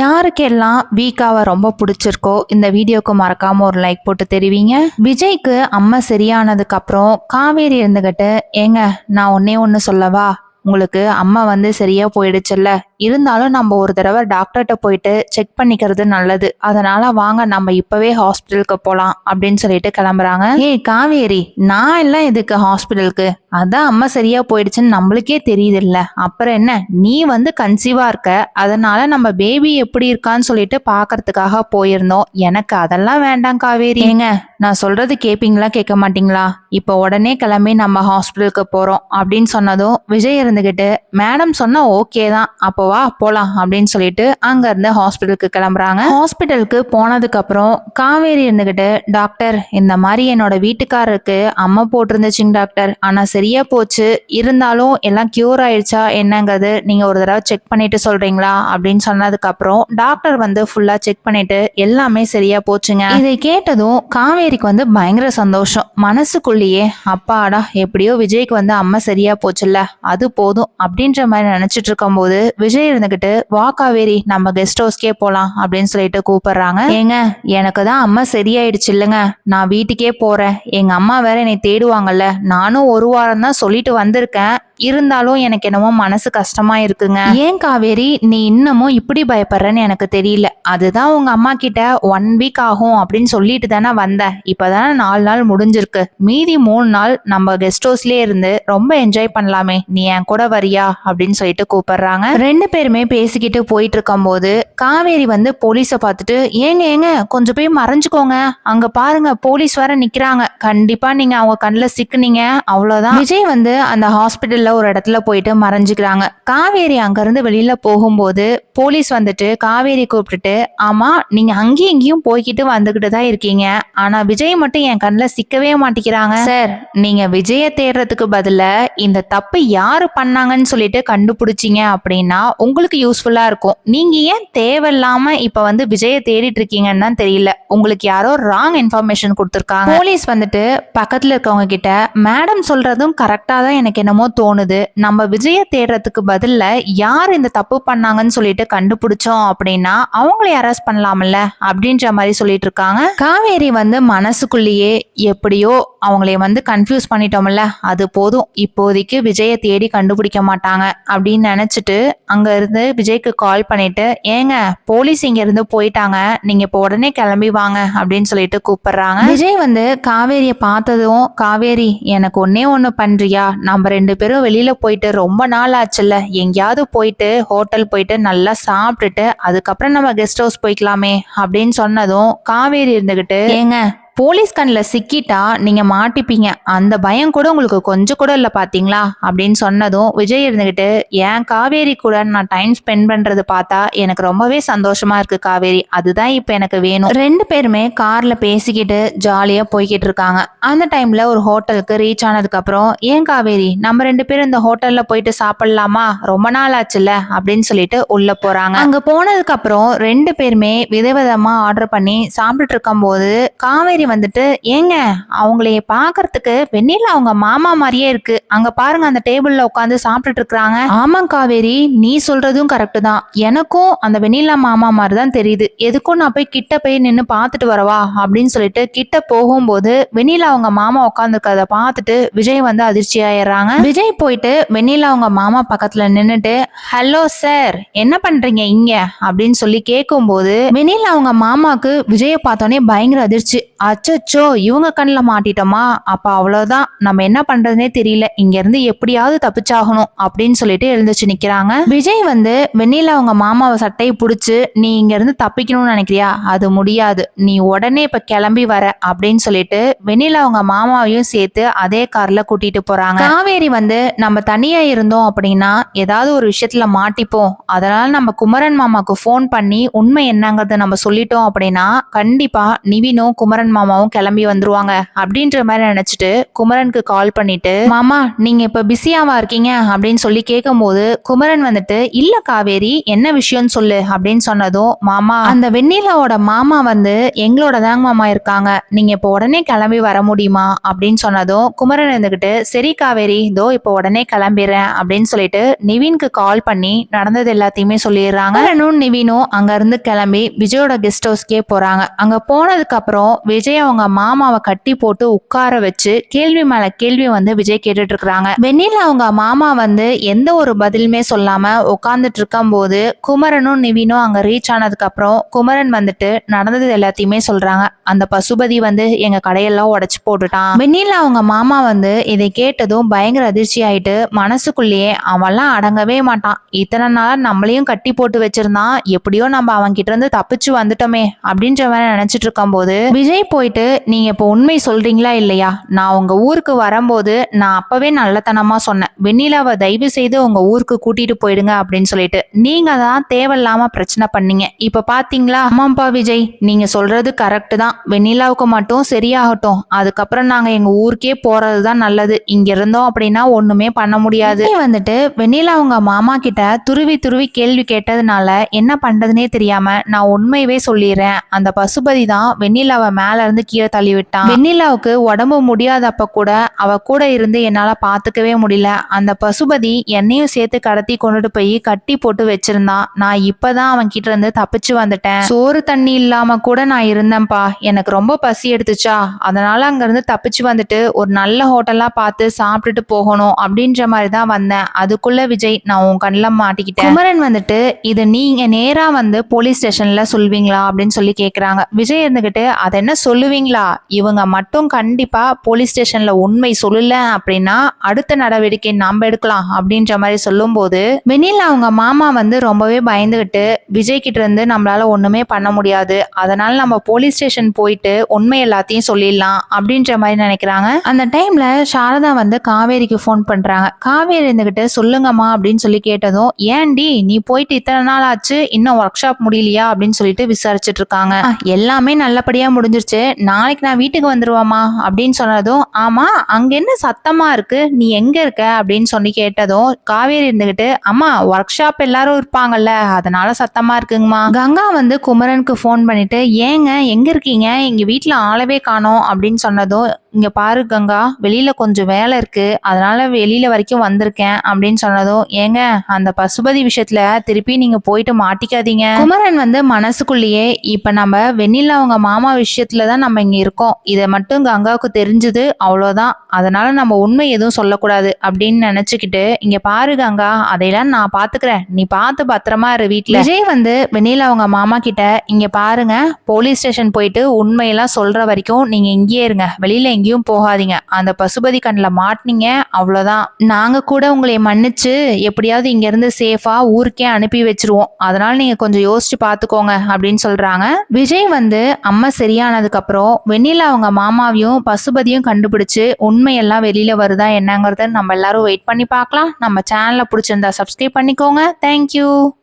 யாருக்கெல்லாம் வீக்காவை ரொம்ப பிடிச்சிருக்கோ இந்த வீடியோக்கு மறக்காம ஒரு லைக் போட்டு தெரிவிங்க. விஜய்க்கு அம்மா சரியானதுக்கு அப்புறம் காவேரி இருந்துகிட்டு ஏங்க நான் ஒன்னே ஒன்று சொல்லவா? உங்களுக்கு அம்மா வந்து சரியா போயிடுச்சுல்ல? இருந்தாலும் நம்ம ஒரு தடவை டாக்டர்கிட்ட போயிட்டு செக் பண்ணிக்கிறது நல்லது. அதனால வாங்க நம்ம இப்பவே ஹாஸ்பிட்டலுக்கு போலாம் அப்படின்னு சொல்லிட்டு கிளம்புறாங்க. ஏய் காவேரி நான் எல்லாம் எதுக்கு ஹாஸ்பிட்டலுக்கு அதான் அம்மா சரியா போயிடுச்சுன்னு நம்மளுக்கே தெரியுது இல்ல அப்புறம் என்ன? நீ வந்து கன்சீவா இருக்க. அதனால நம்ம பேபி எப்படி இருக்கான்னு சொல்லிட்டு பாக்குறதுக்காக போயிருந்தோம். எனக்கு அதெல்லாம் வேண்டாம் காவேரி. ஏங்க நான் சொல்றது கேப்பீங்களா கேட்க மாட்டீங்களா? இப்போ உடனே கிளம்பி நம்ம ஹாஸ்பிட்டலுக்கு போறோம் அப்படின்னு சொன்னதும் விஜய் இருந்துக்கிட்டு மேடம் சொன்னா ஓகே தான் அப்போ வா போலாம் அப்படின்னு சொல்லிட்டு அங்க இருந்து ஹாஸ்பிட்டலுக்கு கிளம்புறாங்க. ஹாஸ்பிட்டலுக்கு போனதுக்கு அப்புறம் காவேரி இருந்துகிட்டு டாக்டர் இந்த மாதிரி என்னோட வீட்டுக்காரருக்கு அம்மா போட்டிருந்துச்சுங்க டாக்டர். ஆனா சரியா போச்சு. இருந்தாலும் எல்லாம் கியூர் ஆயிடுச்சா என்னங்கிறது நீங்க ஒரு தடவை செக் பண்ணிட்டு சொல்றீங்களா? அப்படின்னு சொன்னதுக்கு அப்புறம் டாக்டர் வந்து ஃபுல்லா செக் பண்ணிட்டு எல்லாமே சரியா போச்சுங்க. இதை கேட்டதும் காவேரிக்கு வந்து பயங்கர சந்தோஷம். மனசுக்குள்ளேயே அப்பாடா எப்படியோ விஜய்க்கு வந்து அம்மா சரியா போச்சுல்ல அது போ போதும் அப்படின்ற மாதிரி நினைச்சிட்டு இருக்கும்போது விஜய் இருந்துகிட்டு வா காவேரி நம்ம கெஸ்ட் ஹவுஸ்க்கே போலாம் அப்படின்னு சொல்லிட்டு கூப்பிடுறாங்க. ஏங்க எனக்கு தான் அம்மா சரியாயிடுச்சு இல்லைங்க. நான் வீட்டுக்கே போறேன். எங்க அம்மா வேற என்னை தேடுவாங்கல்ல. நானும் ஒரு வாரம் தான் சொல்லிட்டு வந்திருக்கேன். இருந்தாலும் எனக்கு என்னமோ மனசு கஷ்டமா இருக்குங்க. ஏன் காவேரி? நீ இன்னமும் இப்படி பயப்படுறன்னு எனக்கு தெரியல. அதுதான் உங்க அம்மா கிட்ட ஒன் வீக் ஆகும் அப்படின்னு சொல்லிட்டு தானே வந்தேன். இப்பதானே நாலு நாள் முடிஞ்சிருக்கு. மீதி மூணு நாள் நம்ம கெஸ்ட் ஹவுஸ்லயே இருந்து ரொம்ப என்ஜாய் பண்ணலாமே. நீ என் கூட வரியா? அப்படின்னு சொல்லிட்டு கூப்பிடுறாங்க. ரெண்டு பேருமே பேசிக்கிட்டு போயிட்டு இருக்கும்போது காவேரி வந்து போலீஸை பார்த்துட்டு ஏங்க ஏங்க கொஞ்சம் போய் மறைஞ்சுக்கோங்க. அங்க பாருங்க போலீஸ் வர நிக்கிறாங்க. கண்டிப்பா நீங்க அவங்க கண்ணில் சிக்குனீங்க. அவ்வளவுதான். விஜய் வந்து அந்த ஹாஸ்பிட்டல்ல ஒரு இடத்துல போயிட்டு மறைஞ்சுக்கிறாங்க. காவேரி அங்கிருந்து வெளியில போகும்போது போலீஸ் வந்துட்டு காவேரி கூப்பிட்டுட்டு ஆமா நீங்க அங்கேயும் இங்கேயும் போய்கிட்டு வந்துகிட்டு தான் இருக்கீங்க. ஆனா விஜய் மட்டும் என் கண்ணில் சிக்கவே மாட்டேங்கிறாங்க. சார். நீங்க விஜய தேடுறதுக்கு பதிலா இந்த தப்பு யாரு பண்ணாங்கன்னு சொல்லிட்டு கண்டுபிடிச்சீங்க அப்படின்னா உங்களுக்கு யூஸ்ஃபுல்லா இருக்கும். நீங்க ஏன் தேவையில்லாம இப்ப வந்து விஜய தேடிட்டு இருக்கீங்கன்னு தான் தெரியல. உங்களுக்கு யாரோ ராங் இன்ஃபர்மேஷன் கொடுத்துருக்காங்க. போலீஸ் வந்துட்டு பக்கத்துல இருக்கவங்க கிட்ட மேடம் சொல்றதும் கரெக்டா தான் எனக்கு என்னமோ தோணுது. நம்ம விஜய தேடுறதுக்கு பதில்ல யார் இந்த தப்பு பண்ணாங்கன்னு சொல்லிட்டு கண்டுபிடிச்சோம் அப்படின்னா அவங்கள அரெஸ்ட் பண்ணலாம்ல அப்படின்ற மாதிரி சொல்லிட்டு இருக்காங்க. காவேரி வந்து மனசுக்குள்ளேயே எப்படியோ அவங்களே வந்து கன்ஃபியூஸ் பண்ணிட்டோம்ல அது போதும். இப்போதைக்கு விஜயை தேடி கண்டுபிடிக்க மாட்டாங்க அப்படின்னு நினச்சிட்டு அங்கேருந்து விஜய்க்கு கால் பண்ணிட்டு ஏங்க போலீஸ் இங்கேருந்து போயிட்டாங்க நீங்கள் இப்போ உடனே கிளம்பி வாங்க அப்படின்னு சொல்லிட்டு கூப்பிடுறாங்க. விஜய் வந்து காவேரியை பார்த்ததும் காவேரி எனக்கு ஒன்னே ஒன்று பண்ணுறியா நம்ம ரெண்டு பேரும் வெளியில் போயிட்டு ரொம்ப நாள் ஆச்சுல்ல எங்கேயாவது போயிட்டு ஹோட்டல் போயிட்டு நல்லா சாப்பிட்டுட்டு அதுக்கப்புறம் நம்ம கெஸ்ட் ஹவுஸ் போய்க்கலாமே அப்படின்னு சொன்னதும் காவேரி இருந்துகிட்டு ஏங்க போலீஸ் கண்ணில் சிக்கிட்டா நீங்கள் மாட்டிப்பீங்க. அந்த பயம் கூட உங்களுக்கு கொஞ்சம் கூட இல்லை பார்த்தீங்களா அப்படின்னு சொன்னதும் விஜய் இருந்துக்கிட்டு ஏன் காவேரி கூட நான் டைம் ஸ்பெண்ட் பண்ணுறது பார்த்தா எனக்கு ரொம்பவே சந்தோஷமாக இருக்குது காவேரி. அதுதான் இப்போ எனக்கு வேணும். ரெண்டு பேருமே காரில் பேசிக்கிட்டு ஜாலியாக போய்கிட்டு இருக்காங்க. அந்த டைமில் ஒரு ஹோட்டலுக்கு ரீச் ஆனதுக்கப்புறம் ஏன் காவேரி? நம்ம ரெண்டு பேரும் இந்த ஹோட்டலில் போயிட்டு சாப்பிட்லாமா? ரொம்ப நாள் ஆச்சுல்ல? அப்படின்னு சொல்லிட்டு உள்ளே போகிறாங்க அங்கே போனதுக்கப்புறம் ரெண்டு பேருமே விதவிதமாக ஆர்டர் பண்ணி சாப்பிட்டுட்டு இருக்கும்போது காவேரி வந்துட்டு ஏங்க அவங்களைய பாக்குறதுக்கு வெண்ணில அவங்க மாமா மாதிரியே இருக்கு. அங்க பாருங்க அந்த டேபிள்ல உட்காந்து சாப்பிட்டுட்டு இருக்காங்க ஆமா காவேரி நீ சொல்றதும் கரெக்ட் தான். எனக்கும் அந்த வெண்ணிலா மாமா மாதிரி தான் தெரியுது. எதுக்கும் நான் போய் கிட்ட போய் நின்று பார்த்துட்டு வரவா? அப்படின்னு சொல்லிட்டு கிட்ட போகும்போது வெண்ணிலா அவங்க மாமா உட்காந்துருக்கிறத பார்த்துட்டு விஜய் வந்து அதிர்ச்சி ஆயிடுறாங்க. விஜய் போயிட்டு வெண்ணிலா அவங்க மாமா பக்கத்துல நின்னுட்டு ஹலோ சார் என்ன பண்றீங்க இங்க? அப்படின்னு சொல்லி கேட்கும்போது வெண்ணிலா அவங்க மாமாக்கு விஜய பார்த்தோன்னே பயங்கர அதிர்ச்சி. அச்சச்சோ இவங்க கண்ணில் மாட்டிட்டோமா? அப்போ அவ்வளோதான் நம்ம என்ன பண்றதுனே தெரியல. இங்கேருந்து எப்படியாவது தப்பிச்சாகணும் அப்படின்னு சொல்லிட்டு எழுந்துச்சு நிற்கிறாங்க விஜய் வந்து வெண்ணில அவங்க மாமாவை சட்டையை பிடிச்சி நீ இங்கேருந்து தப்பிக்கணும்னு நினைக்கிறியா? அது முடியாது. நீ உடனே இப்போ கிளம்பி வர அப்படின்னு சொல்லிட்டு வெண்ணில அவங்க மாமாவையும் சேர்த்து அதே கார்ல கூட்டிட்டு போறாங்க. காவேரி வந்து நம்ம தனியா இருந்தோம் அப்படின்னா ஏதாவது ஒரு விஷயத்துல மாட்டிப்போம். அதனால நம்ம குமரன் மாமாக்கு ஃபோன் பண்ணி உண்மை என்னங்கிறத நம்ம சொல்லிட்டோம் அப்படின்னா கண்டிப்பா நிவினும் குமரன் மாமாவும் கிளம்பி வந்துருவாங்க அப்படின்ற மாதிரி நினைச்சிட்டு குமரனுக்கு கால் பண்ணிட்டு மாமா நீங்க இப்ப பிஸியாவா இருக்கீங்க? அப்படின்னு சொல்லி கேட்கும்போது குமரன் வந்துட்டு இல்ல காவேரி என்ன விஷயம்னு சொல்லு அப்படின்னு சொன்னதும் மாமா அந்த வெண்ணிலாவோட மாமா வந்து எங்களோட தாங்க மாமா இருக்காங்க. நீங்க இப்போ உடனே கிளம்பி வர முடியுமா? அப்படின்னு சொன்னதும் குமரன் இருந்துகிட்டு சரி காவேரி இதோ இப்போ உடனே கிளம்பிடுறேன் அப்படின்னு சொல்லிட்டு நிவின்க்கு கால் பண்ணி நடந்தது எல்லாத்தையுமே சொல்லிடுறாங்க. குமரனும் நிவினும் அங்க இருந்து கிளம்பி விஜயோட கெஸ்ட் ஹவுஸ்க்கே போறாங்க. அங்க போனதுக்கு அப்புறம் விஜய் அவங்க மாமாவை கட்டி போட்டு உட்கார வச்சு கேள்வி மேல கேள்வி வந்து விஜய் கேட்டுட்டு இருக்கிறாங்க வெண்ணில அவங்க மாமா வந்து எந்த ஒரு பதிலுமே சொல்லாம உட்கார்ந்துட்டு இருக்கும்போது குமரனும் நிவினும் அங்க ரீச் ஆனதுக்கு அப்புறம் குமரன் வந்துட்டு நடந்தது எல்லாத்தையுமே சொல்றாங்க. அந்த பசுபதி வந்து எங்க கடையெல்லாம் உடச்சு போட்டுட்டான். வெண்ணில அவங்க மாமா வந்து இதை கேட்டதும் பயங்கர அதிர்ச்சி ஆயிட்டு மனசுக்குள்ளேயே அவன்லாம் அடங்கவே மாட்டான். இத்தனை நாள் நம்மளையும் கட்டி போட்டு வச்சிருந்தான். எப்படியோ நம்ம அவன் கிட்ட இருந்து தப்பிச்சு வந்துட்டோமே அப்படின்ற மாதிரி நினைச்சிட்டு இருக்கும்போது விஜய் போயிட்டு நீங்க இப்போ உண்மை சொல்றீங்களா இல்லையா? நான் உங்க ஊருக்கு வரும்போது நான் அப்பவே நல்லத்தனமா சொன்னேன். வெண்ணிலாவை தயவு செய்து உங்க ஊருக்கு கூட்டிட்டு போயிடுங்க அப்படின்னு சொல்லிட்டு நீங்க தான் தேவையில்லாம பிரச்சனை பண்ணீங்க. இப்ப பாத்தீங்களா? ஆமாப்பா விஜய் நீங்க சொல்றது கரெக்ட் தான். வெண்ணிலாவுக்கு மட்டும் சரியாகட்டும். அதுக்கப்புறம் நாங்க எங்க ஊருக்கே போறது தான் நல்லது. இங்க இருந்தோம் அப்படின்னா ஒண்ணுமே பண்ண முடியாது. வந்துட்டு வெண்ணிலா அவங்க மாமா கிட்ட துருவி துருவி கேள்வி கேட்டதுனால என்ன பண்றதுனே தெரியாம நான் உண்மையவே சொல்லிடுறேன். அந்த பசுபதி தான் வெண்ணிலாவை மேல இருந்து கீழே தள்ளி விட்டான் வெண்ணிலாவுக்கு உடம்பு முடியாதப்ப கூட அவ கூட இருந்து என்னால பாத்துக்கவே முடியல. அந்த பசுபதி என்னையும் சேர்த்து கடத்தி கொண்டுட்டு போய் கட்டி போட்டு வச்சிருந்தான் நான் இப்பதான் அவன் கிட்ட இருந்து தப்பிச்சு வந்துட்டேன். சோறு தண்ணி இல்லாம கூட நான் இருந்தேன்ப்பா. எனக்கு ரொம்ப பசி எடுத்துச்சா. அதனால அங்க இருந்து தப்பிச்சு வந்துட்டு ஒரு நல்ல ஹோட்டலா பார்த்து சாப்பிட்டுட்டு போகணும் அப்படின்ற மாதிரி தான் வந்தேன். அதுக்குள்ள விஜய் நான் உன் கண்ணில் மாட்டிக்கிட்டேன். குமரன் வந்துட்டு இது நீங்க நேரா வந்து போலீஸ் ஸ்டேஷன்ல சொல்வீங்களா? அப்படின்னு சொல்லி கேக்குறாங்க. விஜய் இருந்துகிட்டு அதை என்ன சொல்லுவீங்களா? இவங்க மட்டும் கண்டிப்பாக போலீஸ் ஸ்டேஷனில் உண்மை சொல்லல அப்படின்னா அடுத்த நடவடிக்கை நாம் எடுக்கலாம் அப்படின்ற மாதிரி சொல்லும்போது வெண்ணில அவங்க மாமா வந்து ரொம்பவே பயந்துகிட்டு விஜய் கிட்ட இருந்து நம்மளால ஒன்றுமே பண்ண முடியாது. அதனால நம்ம போலீஸ் ஸ்டேஷன் போயிட்டு உண்மை எல்லாத்தையும் சொல்லிடலாம் அப்படின்ற மாதிரி நினைக்கிறாங்க. அந்த டைம்ல சாரதா வந்து காவேரிக்கு ஃபோன் பண்றாங்க. காவேரி இருந்துகிட்டு சொல்லுங்கம்மா அப்படின்னு சொல்லி கேட்டதும் ஏன்டி நீ போயிட்டு இத்தனை நாள் ஆச்சு இன்னும் ஒர்க் ஷாப் முடியலையா? அப்படின்னு சொல்லிட்டு விசாரிச்சுட்டு இருக்காங்க. எல்லாமே நல்லபடியா முடிஞ்சிருச்சு. நாளைக்கு நான் வீட்டுக்கு வந்துருவாமா அப்படின்னு சொன்னதும் ஆமா அங்க என்ன சத்தமா இருக்கு? நீ எங்க இருக்க? அப்படின்னு சொல்லி கேட்டதும் காவேரி இருந்துகிட்டு அம்மா ஒர்க் ஷாப் எல்லாரும் இருப்பாங்கல்ல அதனால சத்தமா இருக்குங்கம்மா. கங்கா வந்து குமரனுக்கு ஃபோன் பண்ணிட்டு ஏங்க எங்க இருக்கீங்க? எங்க வீட்டில் ஆளவே காணோம் அப்படின்னு சொன்னதும் இங்க பாரு கங்கா வெளியில கொஞ்சம் வேலை இருக்கு அதனால வெளியில வரைக்கும் வந்திருக்கேன் அப்படின்னு சொன்னதும் ஏங்க அந்த பசுபதி விஷயத்துல திருப்பி நீங்க போயிட்டு மாட்டிக்காதீங்க. குமரன் வந்து மனசுக்குள்ளேயே இப்ப நம்ம வெண்ணில் அவங்க மாமா விஷயத்துல தான் நம்ம இங்கே இருக்கோம். இதை மட்டும் கங்காவுக்கு தெரிஞ்சது அவ்வளோதான் அதனால நம்ம உண்மை எதுவும் சொல்லக்கூடாது அப்படின்னு நினச்சிக்கிட்டு இங்கே பாரு கங்கா அதையெல்லாம் நான் பார்த்துக்கிறேன் நீ பார்த்து பத்திரமா இரு வீட்டில் விஜய் வந்து வெண்ணில அவங்க மாமா கிட்ட இங்கே பாருங்க போலீஸ் ஸ்டேஷன் போயிட்டு உண்மையெல்லாம் சொல்கிற வரைக்கும் நீங்கள் இங்கேயே இருங்க. வெளியில் எங்கேயும் போகாதீங்க. அந்த பசுபதி கண்ணில் மாட்டினீங்க அவ்வளோதான் நாங்கள் கூட உங்களை மன்னிச்சு எப்படியாவது இங்கேருந்து சேஃபாக ஊருக்கே அனுப்பி வச்சிருவோம். அதனால் நீங்கள் கொஞ்சம் யோசிச்சு பார்த்துக்கோங்க அப்படின்னு சொல்கிறாங்க விஜய் வந்து அம்மா சரியானதுக்கு அப்புறம் வெண்ணிலா அவங்க மாமாவையும் பசுபதியும் கண்டுபிடிச்சு உண்மையெல்லாம் வெளியில வருதா என்னங்கிறத நம்ம எல்லாரும் வெயிட் பண்ணி பார்க்கலாம். நம்ம சேனலை பிடிச்சிருந்தா சப்ஸ்கிரைப் பண்ணிக்கோங்க. தேங்க்யூ